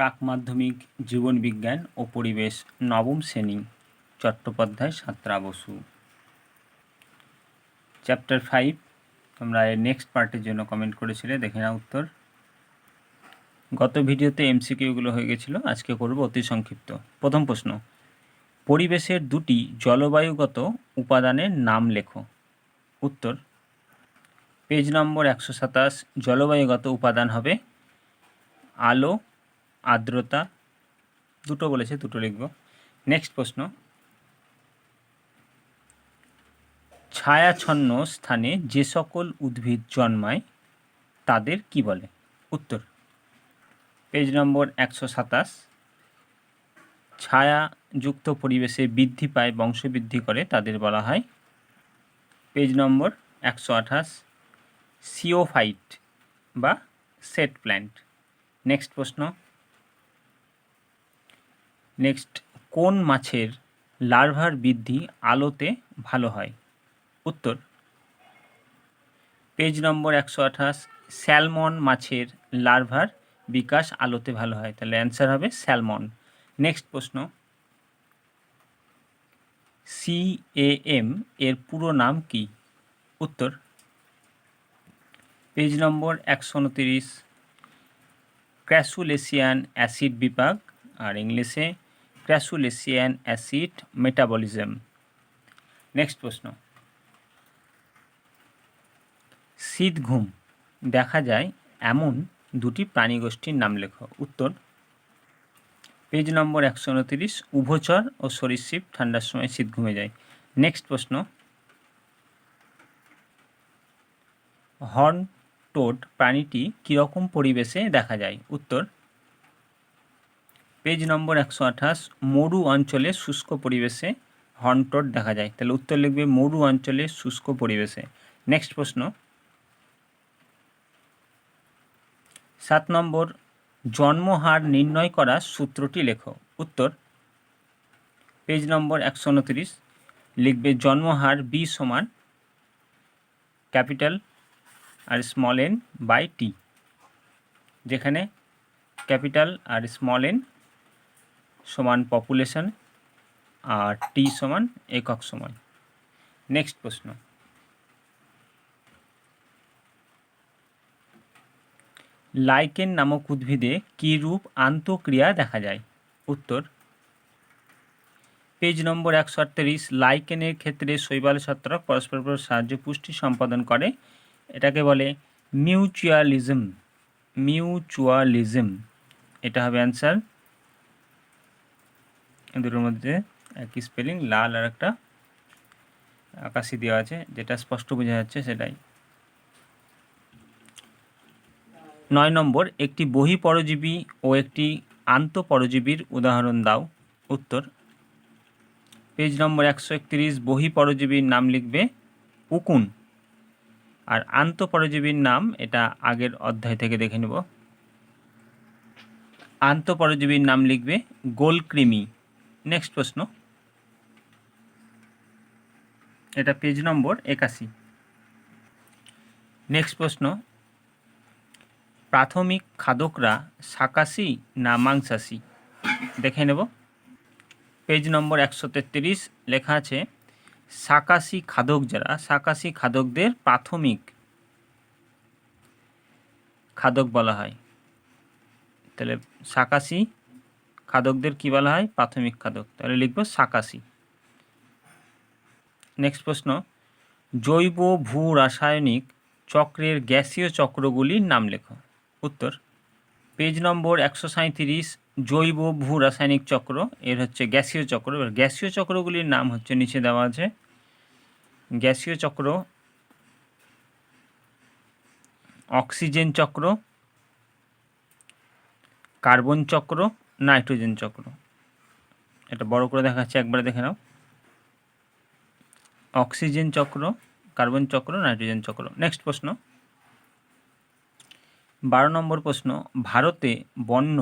প্রাক মাধ্যমিক জীবন বিজ্ঞান ও পরিবেশ, নবম শ্রেণি, চট্টোপাধ্যায় সাঁতরা বসু। চ্যাপ্টার ফাইভ তোমরা এর নেক্সট পার্টের জন্য কমেন্ট করেছিলে, দেখে নাও উত্তর। গত ভিডিওতে এমসিকিউগুলো হয়ে গেছিল, আজকে করব অতি সংক্ষিপ্ত। প্রথম প্রশ্ন, পরিবেশের দুটি জলবায়ুগত উপাদানের নাম লেখো। উত্তর পেজ নম্বর একশো সাতাশ, জলবায়ুগত উপাদান হবে আলো আর্দ্রতা, দুটো বলেছে, দুটো লিখব। নেক্সট প্রশ্ন। ছায়াছন্ন স্থানে যে সকল উদ্ভিদ জন্মায়, তাদের কি বলে? উত্তর। পেজ নম্বর একশো সাতাশ। ছায়াযুক্ত পরিবেশে বৃদ্ধি পায়, বংশবৃদ্ধি করে, তাদের বলা হয়। পেজ নম্বর একশো আঠাশ। সিওফাইট বা সেট প্ল্যান্ট। নেক্সট প্রশ্ন। নেক্সট কোন মাছের লার্ভার বৃদ্ধি আলোতে ভালো হয়? উত্তর পেজ নম্বর একশো আঠাশ স্যালমন মাছের লার্ভার বিকাশ আলোতে ভালো হয়। তাহলে অ্যান্সার হবে স্যালমন নেক্সট প্রশ্ন সিএএম এর পুরো নাম কি? উত্তর পেজ নম্বর একশো উনতিরিশ ক্র্যাসুলেসিয়ান অ্যাসিড বিভাগ আর ইংলিশে ক্র্যাসুলেসিয়ান অ্যাসিড মেটাবলিজম। নেক্সট প্রশ্ন। শীত ঘুম। দেখা যায় এমন দুটি প্রাণীগোষ্ঠীর নাম লেখো। উত্তর, পেজ নম্বর একশো উনতিরিশ, উভচর ও সরীসৃপ, ঠান্ডার সময় শীত ঘুমে যায়। নেক্সট প্রশ্ন, হর্ন টোড প্রাণীটি কীরকম পরিবেশে দেখা যায়? উত্তর পেজ নম্বর একশো আঠাশ, মরু অঞ্চলে শুষ্ক পরিবেশে হর্নটোড দেখা যায়। তাহলে উত্তর লিখবে মরু অঞ্চলে শুষ্ক পরিবেশে। নেক্সট প্রশ্ন। সাত নম্বর জন্মহার নির্ণয় করার সূত্রটি লেখো। উত্তর। পেজ নম্বর একশো উনত্রিশ, লিখবে জন্মহার বি সমান capital R small N by T, যেখানে ক্যাপিটাল আর স্মল এন সমান পপুলেশন আর টি সমান একক সময়। নেক্সট প্রশ্ন। লাইকেন নামক উদ্ভিদে কী রূপ আন্তঃক্রিয়া দেখা যায়? উত্তর পেজ নম্বর একশো আটত্রিশ, লাইকেনের ক্ষেত্রে শৈবাল ছত্রাক পরস্পর পর সাহায্য পুষ্টি সম্পাদন করে। এটাকে বলে মিউচুয়ালিজম। মিউচুয়ালিজম। এটা হবে অ্যান্সার দুটোর মধ্যে একই স্পেলিং লাল আর একটা আকাশি দেওয়া আছে, যেটা স্পষ্ট বোঝা যাচ্ছে সেটাই। নয় নম্বর, একটি বহি পরজীবী ও একটি আন্তঃপরজীবীর উদাহরণ দাও। উত্তর। পেজ নম্বর একশো একত্রিশ, বহি পরজীবীর নাম লিখবে উকুন। আর আন্তঃপরজীবীর নাম, এটা আগের অধ্যায় থেকে দেখে নেব। আন্তঃপরজীবীর নাম লিখবে গোলকৃমি। নেক্সট প্রশ্ন। এটা পেজ নম্বর একাশি। নেক্সট প্রশ্ন। প্রাথমিক খাদকরা শাকাশি না মাংসাশী? দেখে নেব। পেজ নম্বর একশো তেত্রিশ লেখা আছে শাকাশি খাদক যারা শাকাশি খাদকদের প্রাথমিক খাদক বলা হয়। তাহলে শাকাশি খাদকদের কি বলা হয়? প্রাথমিক খাদক। তাহলে লিখব শাকাশি নেক্সট প্রশ্ন। জৈব ভূ রাসায়নিক চক্রের গ্যাসীয় চক্রগুলির নাম লেখো। উত্তর, পেজ নম্বর একশো সাঁত্রিশ জৈব ভূ রাসায়নিক চক্র, এর হচ্ছে গ্যাসীয় চক্র। এবার গ্যাসীয় চক্রগুলির নাম হচ্ছে নিচে দেওয়া আছে। গ্যাসীয় চক্র, অক্সিজেন চক্র, কার্বন চক্র নাইট্রোজেন চক্র। এটা বড় করে দেখাচ্ছে, একবারে দেখে নাও। অক্সিজেন চক্র, কার্বন চক্র, নাইট্রোজেন চক্র। নেক্সট প্রশ্ন। বারো নম্বর প্রশ্ন, ভারতে বন্য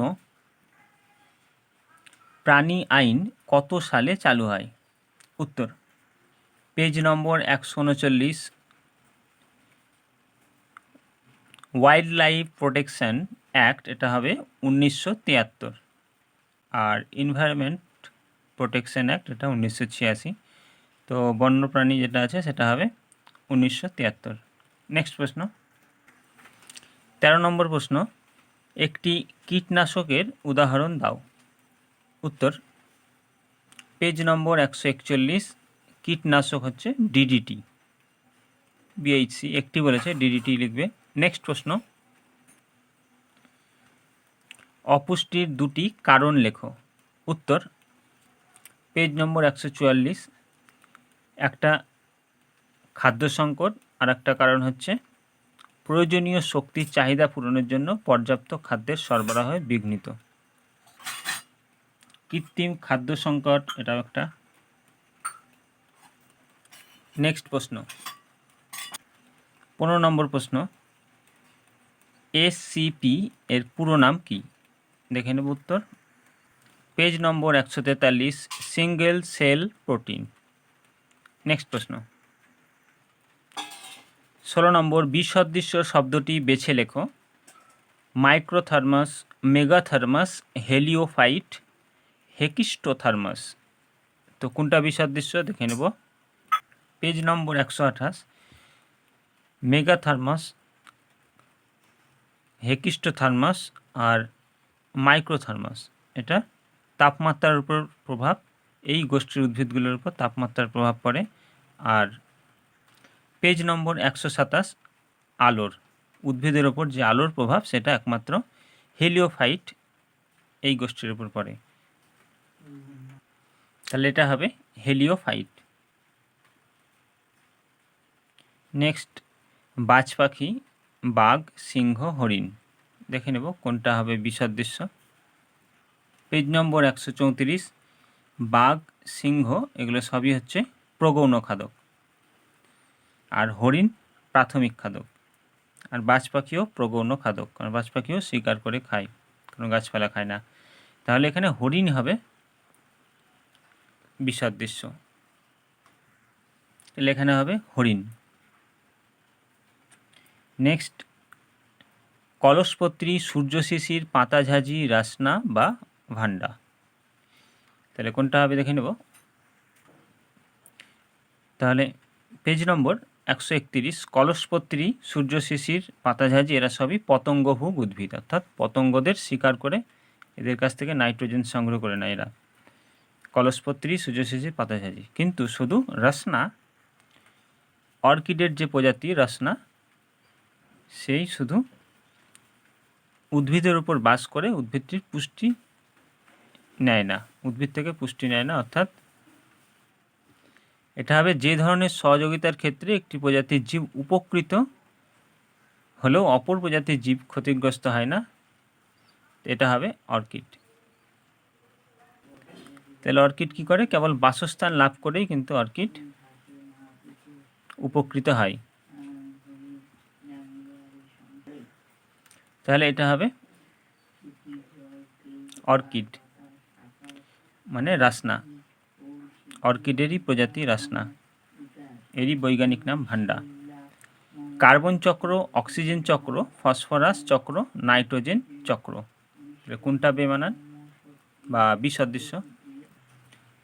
প্রাণী আইন কত সালে চালু হয়? উত্তর, পেজ নম্বর একশো উনচল্লিশ ওয়াইল্ড লাইফ প্রোটেকশন অ্যাক্ট, এটা হবে উনিশশো তিয়াত্তর। আর এনভায়রনমেন্ট প্রোটেকশন অ্যাক্ট এটা উনিশশো ছিয়াশি। তো বন্যপ্রাণী যেটা আছে, সেটা হবে উনিশশো তিয়াত্তর। নেক্সট প্রশ্ন। তেরো নম্বর প্রশ্ন, একটি কীটনাশকের উদাহরণ দাও। উত্তর পেজ নম্বর একশো একচল্লিশ, কীটনাশক হচ্ছে ডিডিটি বিএইচসি একটি বলেছে ডিডিটি লিখবে। নেক্সট প্রশ্ন অপুষ্টির দুটি কারণ লেখো। উত্তর, পেজ নম্বর একশো চুয়াল্লিশ। একটা খাদ্য সংকট আর একটা কারণ হচ্ছে প্রয়োজনীয় শক্তির চাহিদা পূরণের জন্য পর্যাপ্ত খাদ্যের সরবরাহ বিঘ্নিত। কৃত্রিম খাদ্য সংকট, এটাও একটা। নেক্সট প্রশ্ন। পনেরো নম্বর প্রশ্ন এসসিপি এর পুরো নাম কি? দেখে নেব উত্তর। পেজ নম্বর একশো তেতাল্লিশ সিঙ্গেল সেল প্রোটিন নেক্সট প্রশ্ন। ষোলো নম্বর, বিসদৃশ্য শব্দটি বেছে লেখো। মাইক্রোথার্মাস, মেগাথার্মাস, হেলিওফাইট, হেকিস্টোথার্মাস। তো কোনটা বিসদৃশ্য? দেখে নেব। পেজ নম্বর একশো আঠাশ, মেগাথার্মাস, হেকিস্টোথার্মাস আর মাইক্রোথার্মাস। এটা তাপমাত্রার উপর প্রভাব, এই গোষ্ঠীর উদ্ভিদগুলোর উপর তাপমাত্রার প্রভাব পড়ে। আর পেজ নম্বর একশো সাতাশ, আলোর। উদ্ভিদের ওপর যে আলোর প্রভাব, সেটা একমাত্র হেলিওফাইট এই গোষ্ঠীর উপর পড়ে। তাহলে এটা হবে হেলিওফাইট। নেক্সট, বাজ পাখি, বাঘ, সিংহ, হরিণ। দেখে নেব কোনটা হবে বিসদৃশ্য। পেজ নম্বর একশো চৌত্রিশ, বাঘ, সিংহ, এগুলো সবই হচ্ছে প্রগৌণ খাদক। আর হরিণ, প্রাথমিক খাদক। আর বাজ পাখিও প্রগৌণ খাদক, কারণ বাজ পাখিও শিকার করে খায়, কোনো গাছপালা খায় না। তাহলে এখানে হরিণ হবে বিসদৃশ্য। তাহলে এখানে হবে হরিণ। নেক্সট কলসপত্রী, সূর্যশিশির, পাতাঝাঁঝি, রাসনা বা ভান্ডা তাহলে কোনটা হবে দেখে নেব। তাহলে পেজ নম্বর একশো একতিরিশ, কলসপত্রী, সূর্যশিশির, পাতাঝাঁঝি, এরা সবই পতঙ্গভোগ উদ্ভিদ। অর্থাৎ পতঙ্গদের শিকার করে এদের কাছ থেকে নাইট্রোজেন সংগ্রহ করে নেয় এরা। কলসপত্রী, সূর্যশিশির, পাতাঝাঁঝি। কিন্তু শুধু রসনা, অর্কিডের যে প্রজাতি রসনা, সেই শুধু উদ্ভিদের উপর বাস করে উদ্ভিদটির পুষ্টি নেয় না। উদ্ভিদ থেকে পুষ্টি নেয় না, অর্থাৎ এটা হবে যে ধরনের সহযোগিতার ক্ষেত্রে একটি প্রজাতির জীব উপকৃত হলেও অপর প্রজাতির জীব ক্ষতিগ্রস্ত হয় না। এটা হবে অর্কিড। তাহলে অর্কিড কী করে? কেবল বাসস্থান লাভ করেই কিন্তু অর্কিড উপকৃত হয়। তাহলে এটা হবে অর্কিড মানে রাসনা। অর্কিডেরই প্রজাতি রাসনা। এরই বৈজ্ঞানিক নাম ভান্ডা কার্বন চক্র, অক্সিজেন চক্র, ফসফরাস চক্র, নাইট্রোজেন চক্র। কোনটা বেমানান বা বিসদৃশ্য?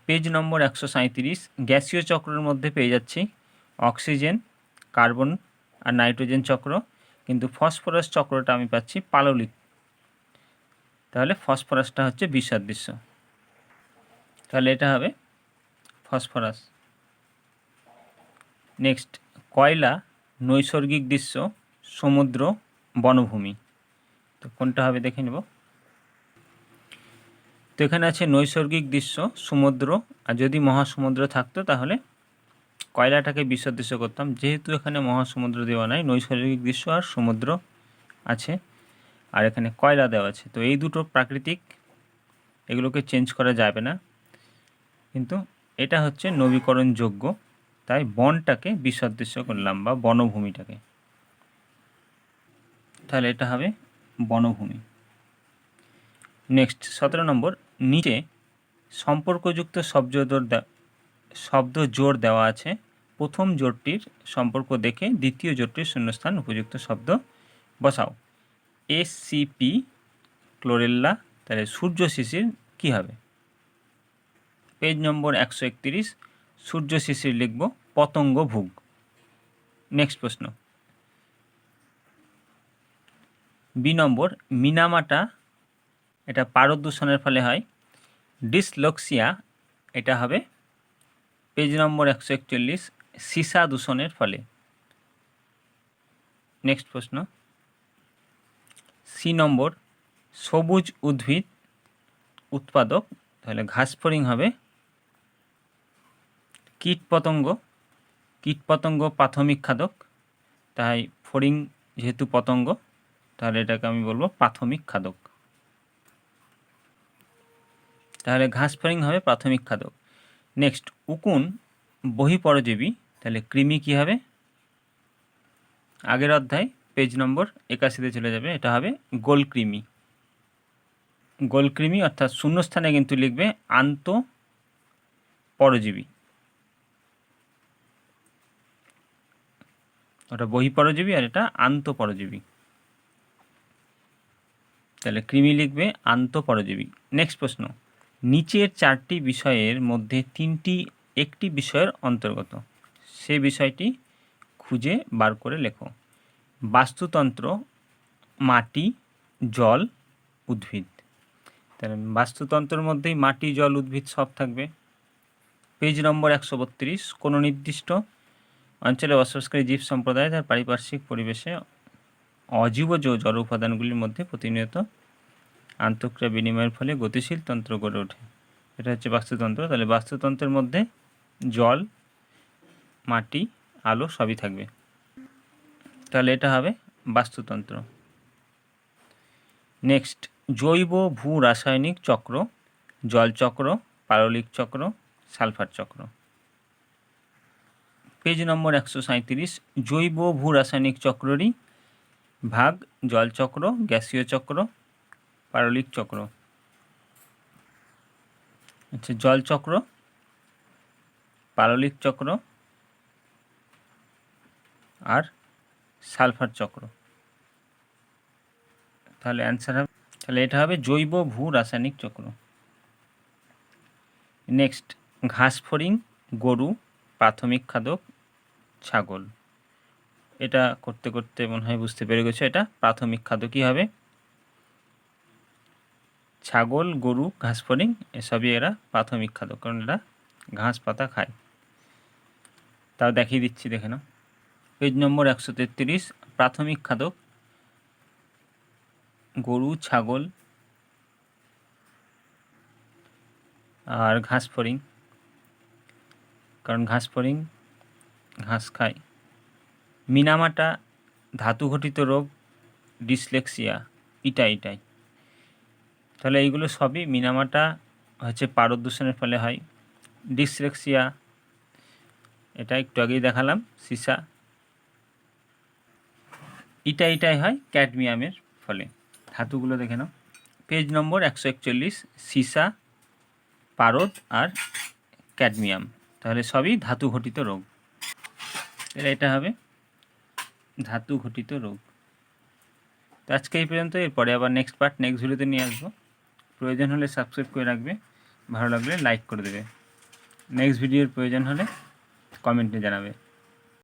পেজ নম্বর একশো সাঁত্রিশ গ্যাসীয় চক্রের মধ্যে পেয়ে যাচ্ছি অক্সিজেন, কার্বন আর নাইট্রোজেন চক্র। কিন্তু ফসফরাস চক্রটা আমি পাচ্ছি পাললিক। তাহলে ফসফরাসটা হচ্ছে বিসদৃশ্য তাহলে এটা হবে ফসফরাস। নেক্সট, কয়লা নৈসর্গিক দৃশ্য, সমুদ্র, বনভূমি। তো কোনটা হবে দেখে নেব। তো এখানে আছে নৈসর্গিক দৃশ্য, সমুদ্র, আর যদি মহাসমুদ্র থাকতো তাহলে কয়লাটাকে বিসদৃশ্য করতাম, যেহেতু এখানে মহাসমুদ্র দেওয়া নাই, নৈসর্গিক দৃশ্য আর সমুদ্র আছে, আর এখানে কয়লা দেওয়া আছে। তো এই দুটো প্রাকৃতিক, এগুলোকে চেঞ্জ করা যাবে না। কিন্তু এটা হচ্ছে নবীকরণযোগ্য, তাই বনটাকে বিসদৃশ্য করলাম বা বনভূমিটাকে। তাহলে এটা হবে বনভূমি। নেক্সট সতেরো নম্বর, নিচে সম্পর্কযুক্ত শব্দ শব্দ জোর দেওয়া আছে। প্রথম জোরটির সম্পর্ক দেখে দ্বিতীয় জোরটির শূন্যস্থান উপযুক্ত শব্দ বসাও। এসসিপি ক্লোরেল্লা তাহলে সূর্য শিশির কী হবে? পেজ নম্বর একশো একতিরিশ, সূর্য শিশির লিখব পতঙ্গ ভুগ। নেক্সট প্রশ্ন। বি নম্বর মিনামাটা এটা পারদ দূষণের ফলে হয়। ডিসলক্সিয়া এটা হবে পেজ নম্বর একশো একচল্লিশ, সীসা দূষণের ফলে। নেক্সট প্রশ্ন। সি নম্বর, সবুজ উদ্ভিদ উৎপাদক, তাহলে ঘাসফড়িং হবে। কীটপতঙ্গ কীটপতঙ্গ প্রাথমিক খাদক, তাই ফড়িং যেহেতু পতঙ্গ, তাহলে এটাকে আমি বলব প্রাথমিক খাদক। তাহলে ঘাস ফড়িং হবে প্রাথমিক খাদক। নেক্সট, উকুন বহিপরজীবী, তাহলে কৃমি কী হবে? আগের অধ্যায়, পেজ নম্বর একাশিতে চলে যাবে, এটা হবে গোলকৃমি। গোলকৃমি অর্থাৎ শূন্যস্থানে কিন্তু লিখবে আন্ত পরজীবী ওটা বহিপরজীবী আর এটা আন্তঃপরজীবী। তাহলে কৃমি লিখবে আন্তঃপরজীবী। নেক্সট প্রশ্ন। নিচের চারটি বিষয়ের মধ্যে তিনটি একটি বিষয়ের অন্তর্গত। সে বিষয়টি খুঁজে বার করে লেখো। বাস্তুতন্ত্র, মাটি, জল, উদ্ভিদ। তাহলে বাস্তুতন্ত্রের মধ্যেই মাটি, জল, উদ্ভিদ সব থাকবে। পেজ নম্বর একশো বত্রিশ, কোনো নির্দিষ্ট অঞ্চলে বসবাসকারী জীব সম্প্রদায় তার পারিপার্শ্বিক পরিবেশে অজীবজ জড় উপাদানগুলির মধ্যে প্রতিনিয়ত আন্তঃক্রিয়া বিনিময়ের ফলে গতিশীল তন্ত্র গড়ে ওঠে। এটা হচ্ছে বাস্তুতন্ত্র। তাহলে বাস্তুতন্ত্রের মধ্যে জল, মাটি, আলো সবই থাকবে। তাহলে এটা হবে বাস্তুতন্ত্র। নেক্সট, জৈব ভূ রাসায়নিক চক্র, জল চক্র, পারলিক চক্র, সালফার চক্র। পেজ নম্বর একশো সাঁত্রিশ জৈব ভূ রাসায়নিক চক্ররই ভাগ জলচক্র গ্যাসীয় চক্র পারলিক চক্র। আচ্ছা জলচক্র পারলিক চক্র, আর সালফার চক্র। তাহলে অ্যান্সার হবে, তাহলে এটা হবে জৈব ভূ রাসায়নিক চক্র। নেক্সট ঘাস ফড়িং গরু, প্রাথমিক খাদক, ছাগল। এটা করতে করতে মনে হয় বুঝতে পেরে গেছো, এটা প্রাথমিক খাদ্য কী হবে। ছাগল, গরু, ঘাস ফড়িং এসবই এরা প্রাথমিক খাদ্য, কারণ এরা ঘাস, পাতা খায়। তাও দেখিয়ে দিচ্ছি, দেখে নাও। পেজ নম্বর একশো তেত্রিশ, প্রাথমিক খাদক গরু, ছাগল, আর ঘাস ফড়িং কারণ ঘাস ফড়িং ঘাস খায়। মিনামাটা ধাতু ঘটিত রোগ, ডিসলেক্সিয়া, ইটা, ইটাই। তাহলে এইগুলো সবই মিনামাটা হচ্ছে পারদ দূষণের ফলে হয়। ডিসলেক্সিয়া এটা একটু আগেই দেখালাম, সিসা। ইটা ইটাই হয় ক্যাডমিয়ামের ফলে। ধাতুগুলো দেখে নাও। পেজ নম্বর একশো একচল্লিশ, সিসা, পারদ আর ক্যাডমিয়াম। তাহলে সবই ধাতু ঘটিত রোগ। তাহলে এটা হবে ধাতু ঘটিত রোগ। তো আজকে এই পর্যন্ত এরপরে আবার নেক্সট পার্ট নেক্সট ভিডিওতে নিয়ে আসব। প্রয়োজন হলে সাবস্ক্রাইব করে রাখবে। ভালো লাগলে লাইক করে দেবে। নেক্সট ভিডিওর প্রয়োজন হলে কমেন্টে জানাবে।